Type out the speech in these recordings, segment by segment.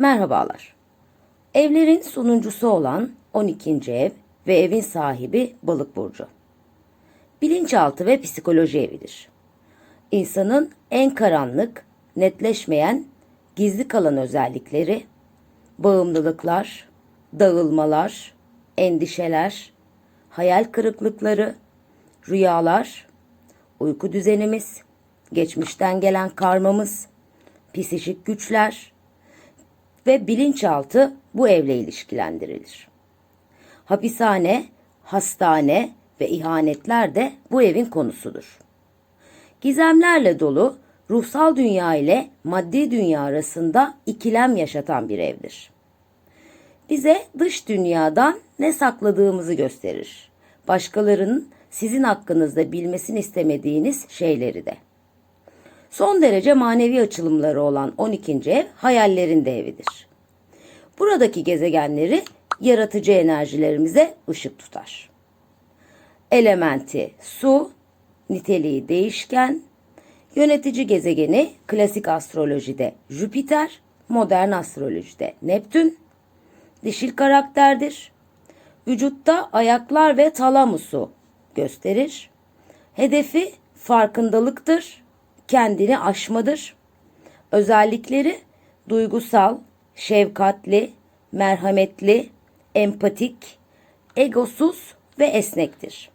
Merhabalar. Evlerin sonuncusu olan 12. ev ve evin sahibi Balık burcu. Bilinçaltı ve psikoloji evidir. İnsanın en karanlık, netleşmeyen, gizli kalan özellikleri, bağımlılıklar, dağılmalar, endişeler, hayal kırıklıkları, rüyalar, uyku düzenimiz, geçmişten gelen karmamız, psikik güçler ve bilinçaltı bu evle ilişkilendirilir. Hapishane, hastane ve ihanetler de bu evin konusudur. Gizemlerle dolu ruhsal dünya ile maddi dünya arasında ikilem yaşatan bir evdir. Bize dış dünyadan ne sakladığımızı gösterir. Başkalarının sizin hakkınızda bilmesini istemediğiniz şeyleri de. Son derece manevi açılımları olan 12. ev hayallerin de evidir. Buradaki gezegenleri yaratıcı enerjilerimize ışık tutar. Elementi su, niteliği değişken, yönetici gezegeni klasik astrolojide Jüpiter, modern astrolojide Neptün, dişil karakterdir. Vücutta ayaklar ve talamusu gösterir. Hedefi farkındalıktır, kendini aşmadır. Özellikleri duygusal, şefkatli, merhametli, empatik, egosuz ve esnektir.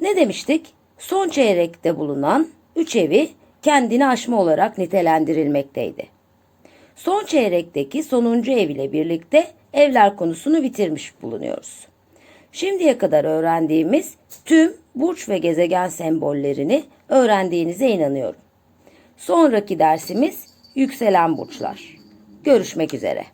Ne demiştik? Son çeyrekte bulunan üç evi kendini aşma olarak nitelendirilmekteydi. Son çeyrekteki sonuncu ev ile birlikte evler konusunu bitirmiş bulunuyoruz. Şimdiye kadar öğrendiğimiz tüm burç ve gezegen sembollerini öğrendiğinize inanıyorum. Sonraki dersimiz yükselen burçlar. Görüşmek üzere.